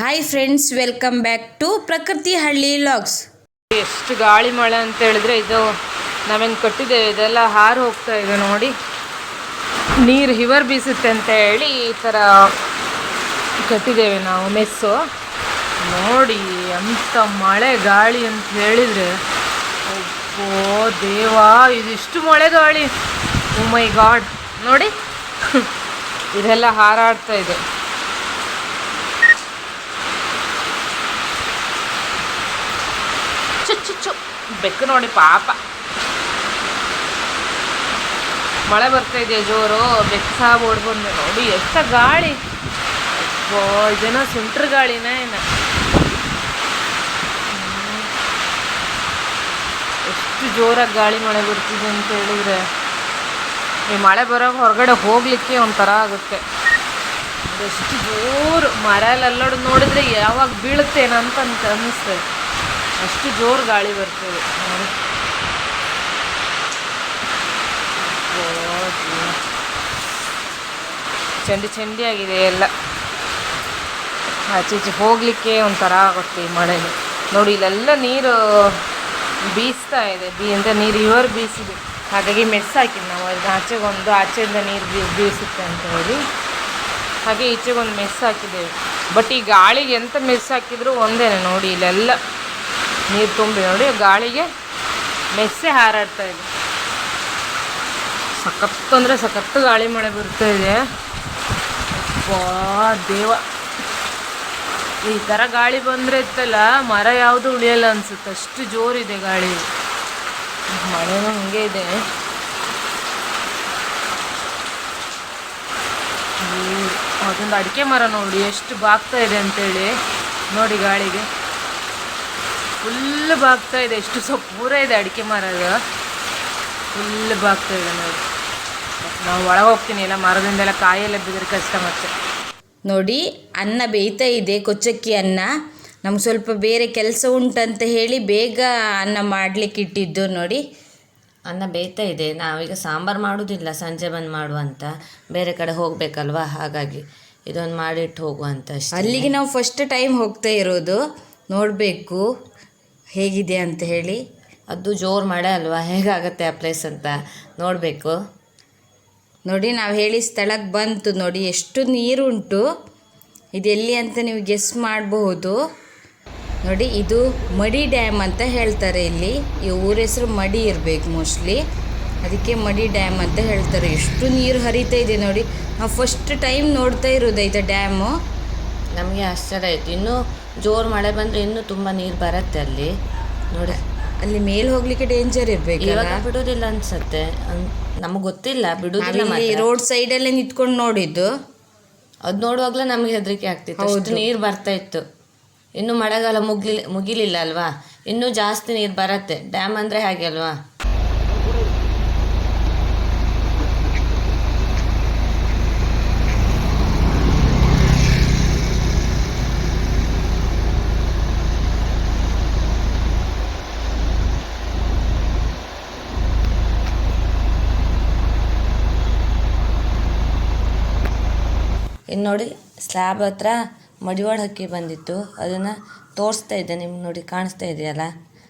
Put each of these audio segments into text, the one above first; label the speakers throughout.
Speaker 1: Hi friends welcome back to Prakruthi Halli logs
Speaker 2: ಎಷ್ಟು ಗಾಳಿ ಮಳೆ ಅಂತ ಹೇಳಿದ್ರೆ ಇದು ನಾವೇನು ಕಟ್ಟಿದ್ದೇವೆ ಇದೆಲ್ಲ ಹಾರು ಹೋಗ್ತಾ ಇದೆ ನೋಡಿ. ನೀರು ಹಿವರ್ ಬೀಸುತ್ತೆ ಅಂತ ಹೇಳಿ ಈ ಥರ ಕಟ್ಟಿದ್ದೇವೆ ನಾವು, ಮೆಸ್ಸು. ನೋಡಿ ಎಂಥ ಮಳೆ ಗಾಳಿ ಅಂತ ಹೇಳಿದರೆ. ಓ ದೇವಾ, ಇದಿಷ್ಟು ಮಳೆ ಗಾಳಿ. ಮೈ ಗಾಡ್ ನೋಡಿ, ಇದೆಲ್ಲ ಹಾರಾಡ್ತಾ ಇದೆ. ಚು ಚು ಚು ಬೆಕ್ಕು ನೋಡಿ, ಪಾಪ. ಮಳೆ ಬರ್ತಾ ಇದೆಯಾ ಜೋರು? ಬೆಕ್ಕು ಸಹ ಓಡ್ಬಂದು ನೋಡಿ, ಎಷ್ಟ ಗಾಳಿ. ಜನ ಸುಂಟ್ರ ಗಾಳಿನೇ ಎಷ್ಟು ಜೋರಾಗಿ ಗಾಳಿ ಮಳೆ ಬರ್ತಿದೆ ಅಂತ ಹೇಳಿದ್ರೆ. ಈ ಮಳೆ ಬರೋ ಹೊರಗಡೆ ಹೋಗ್ಲಿಕ್ಕೆ ಒಂಥರ ಆಗುತ್ತೆ. ಎಷ್ಟು ಜೋರು ಮರ ಎಲ್ಲ ನೋಡಿದ್ರೆ ಯಾವಾಗ ಬೀಳುತ್ತೇನಂತ ಅನ್ನಿಸ್ತದೆ ಅಷ್ಟು ಜೋರು ಗಾಳಿ ಬರ್ತದೆ. ನೋಡಿ. ಚಂಡಿ ಚಂಡಿ ಆಗಿದೆ ಎಲ್ಲ. ಆಚೆ ಈಚೆ ಹೋಗಲಿಕ್ಕೆ ಒಂಥರ ಆಗುತ್ತೆ ಈ ಮಳೆಗೆ ನೋಡಿ, ಇಲ್ಲೆಲ್ಲ ನೀರು ಬೀಸ್ತಾ ಇದೆ. ಬೀ ಅಂತ ನೀರು ಇವರು ಬೀಸಿದೆ ಹಾಗಾಗಿ ಮೆಸ್ ಹಾಕಿದ್ದು ನಾವು. ಅದು ಆಚೆಗೊಂದು, ಆಚೆಯಿಂದ ನೀರು ಬೀ, ಬೀಸುತ್ತೆ ಅಂತ ಹೇಳಿ. ಹಾಗೆ ಈಚೆಗೊಂದು ಮೆಸ್ ಹಾಕಿದ್ದೇವೆ. ಬಟ್ ಈ ಗಾಳಿಗೆ ಎಂತ ಮೆಸ್ ಹಾಕಿದ್ರು ಒಂದೇನೆ ನೋಡಿ, ಇಲ್ಲೆಲ್ಲ. ನೀರು ತುಂಬಿ ನೋಡಿ, ಗಾಳಿಗೆ ಮೆಸ್ಸೆ ಹಾರಾಡ್ತಾ ಇದೆ. ಸಖತ್ತು ಅಂದರೆ ಸಖತ್ತು ಗಾಳಿ ಮಳೆ ಬರ್ತಾ ಇದೆ. ವಾ ದೇವ. ಈ ಥರ ಗಾಳಿ ಬಂದರೆ ಇತ್ತಲ್ಲ, ಮರ ಯಾವುದು ಉಳಿಯಲ್ಲ ಅನ್ಸುತ್ತೆ. ಅಷ್ಟು ಜೋರಿದೆ ಗಾಳಿ. ಮಳೆನೂ ಹಂಗೆ ಇದೆ. ಅದೊಂದು ಅಡಿಕೆ ಮರ ನೋಡಿ, ಎಷ್ಟು ಬಾಗ್ತಾ ಇದೆ ಅಂತೇಳಿ. ನೋಡಿ ಗಾಳಿಗೆ. ಫುಲ್ ಬಾಗ್ತಾ ಇದೆ. ಎಷ್ಟು ಸೊಪ್ಪು ಪೂರ ಇದೆ ಅಡಿಕೆ ಮರದ ಫುಲ್ ಬಾಗ್ತಾ ಇದೆ ನೋಡಿ. ನಾವು ಒಳಗೆ ಹೋಗ್ತೀನಿ. ಎಲ್ಲ ಮರದಿಂದೆಲ್ಲ ಕಾಯೆಲ್ಲ ಬಿದ್ದರೆ ಕಷ್ಟ ಮತ್ತೆ.
Speaker 1: ನೋಡಿ ಅನ್ನ ಬೇಯ್ತಾ ಇದೆ ಕೊಚ್ಚಕ್ಕಿ ಅನ್ನ. ನಮ್ಗೆ ಸ್ವಲ್ಪ ಬೇರೆ ಕೆಲಸ ಉಂಟಂತ ಹೇಳಿ ಬೇಗ ಅನ್ನ ಮಾಡಲಿಕ್ಕೆ ಇಟ್ಟಿದ್ದು ನೋಡಿ.
Speaker 3: ಅನ್ನ ಬೇಯ್ತಾ ಇದೆ. ನಾವೀಗ ಸಾಂಬಾರು ಮಾಡೋದಿಲ್ಲ. ಸಂಜೆ ಬಂದು ಮಾಡುವಂತ ಬೇರೆ ಕಡೆ ಹೋಗಬೇಕಲ್ವಾ? ಹಾಗಾಗಿ ಇದೊಂದು ಮಾಡಿಟ್ಟು ಹೋಗುವಂತ ಅಷ್ಟೇ.
Speaker 1: ಅಲ್ಲಿಗೆ ನಾವು ಫಸ್ಟ್ ಟೈಮ್ ಹೋಗ್ತಾ ಇರೋದು. ನೋಡಬೇಕು. ಹೇಗಿದೆ ಅಂತ ಹೇಳಿ
Speaker 3: ಅದು ಜೋರು ಮಳೆ ಅಲ್ವಾ? ಹೇಗಾಗತ್ತೆ ಆ ಪ್ಲೇಸ್ ಅಂತ ನೋಡಬೇಕು.
Speaker 1: ನೋಡಿ, ನಾವು ಹೇಳಿ ಸ್ಥಳಕ್ಕೆ ಬಂತು ನೋಡಿ, ಎಷ್ಟು ನೀರುಂಟು ಇದೆಲ್ಲಿ ಅಂತ ನೀವು ಗೆಸ್ ಮಾಡಬಹುದು. ನೋಡಿ, ಇದು ಮಡಿ ಡ್ಯಾಮ್ ಅಂತ ಹೇಳ್ತಾರೆ ಇಲ್ಲಿ. ಈ ಊರ ಹೆಸರು ಮಡಿ ಇರಬೇಕು ಮೋಸ್ಟ್ಲಿ ಅದಕ್ಕೆ ಮಡಿ ಡ್ಯಾಮ್ ಅಂತ ಹೇಳ್ತಾರೆ. ಎಷ್ಟು ನೀರು ಹರಿತಾ ಇದೆ ನೋಡಿ. ನಾವು ಫಸ್ಟ್ ಟೈಮ್ ನೋಡ್ತಾ ಇರೋದು ಇದು ಡ್ಯಾಮು
Speaker 3: ನಮಗೆ ಆಶ್ಚರ್ಯ ಆಯಿತು. ಇನ್ನೂ ಜೋರು ಮಳೆ ಬಂದರೆ ಇನ್ನೂ ತುಂಬ ನೀರು ಬರುತ್ತೆ ಅಲ್ಲಿ. ನೋಡಿ.
Speaker 1: ಅಲ್ಲಿ ಮೇಲೆ ಹೋಗ್ಲಿಕ್ಕೆ ಡೇಂಜರ್ ಇರ್ಬೇಕು
Speaker 3: ಇವಾಗ ಬಿಡೋದಿಲ್ಲ ಅನ್ಸತ್ತೆ. ನಮಗೆ ಗೊತ್ತಿಲ್ಲ ಬಿಡೋದಿಲ್ಲ.
Speaker 1: ರೋಡ್ ಸೈಡಲ್ಲೇ ನಿಂತ್ಕೊಂಡು ನೋಡಿದ್ದು.
Speaker 3: ಅದು ನೋಡುವಾಗಲೇ ನಮಗೆ ಹೆದರಿಕೆ ಆಗ್ತಿತ್ತು. ಅಷ್ಟು ನೀರು ಬರ್ತಾ ಇತ್ತು. ಇನ್ನು ಮಳೆಗಾಲ ಮುಗಿಲಿ ಮುಗಿಲಿಲ್ಲ ಅಲ್ವಾ? ಇನ್ನೂ ಜಾಸ್ತಿ ನೀರು ಬರುತ್ತೆ. ಡ್ಯಾಮ್ ಅಂದರೆ ಹಾಗೆ ಅಲ್ವಾ? ಇನ್ನು ನೋಡಿ ಸ್ಲ್ಯಾಬ್ ಹತ್ರ ಮಡಿವಾಳ ಹಕ್ಕಿ ಬಂದಿತ್ತು. ಅದನ್ನು ತೋರಿಸ್ತಾ ಇದ್ದೆ ನಿಮ್ಗೆ ನೋಡಿ, ಕಾಣಿಸ್ತಾ ಇದೆಯಲ್ಲ?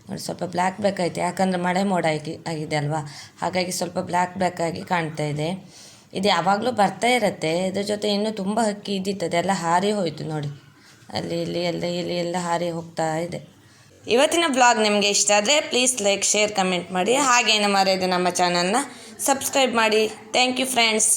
Speaker 3: ನೋಡಿ, ಸ್ವಲ್ಪ ಬ್ಲ್ಯಾಕ್ ಬ್ಲ್ಯಾಕ್ ಆಯ್ತು ಯಾಕಂದರೆ ಮಳೆ ಮೋಡ ಆಗಿ ಆಗಿದೆ ಅಲ್ವಾ? ಹಾಗಾಗಿ ಸ್ವಲ್ಪ ಬ್ಲ್ಯಾಕ್ ಬ್ಲ್ಯಾಕ್ ಆಗಿ ಕಾಣ್ತಾ ಇದೆ. ಇದು ಯಾವಾಗಲೂ ಬರ್ತಾ ಇರುತ್ತೆ. ಇದ್ರ ಜೊತೆ ಇನ್ನೂ ತುಂಬ ಹಕ್ಕಿ ಇದ್ದಿತ್ತು ಅದೆಲ್ಲ ಹಾರಿ ಹೋಯಿತು ನೋಡಿ. ಅಲ್ಲಿ, ಇಲ್ಲಿ ಎಲ್ಲ ಇಲ್ಲಿ ಎಲ್ಲ ಹಾರಿ ಹೋಗ್ತಾ ಇದೆ. ಇವತ್ತಿನ ಬ್ಲಾಗ್ ನಿಮಗೆ ಇಷ್ಟ ಆದರೆ ಪ್ಲೀಸ್ ಲೈಕ್ ಶೇರ್ ಕಮೆಂಟ್ ಮಾಡಿ. ಹಾಗೇನು ಮರೆಯದೆ ನಮ್ಮ ಚಾನಲ್ನ ಸಬ್ಸ್ಕ್ರೈಬ್ ಮಾಡಿ. Thank you friends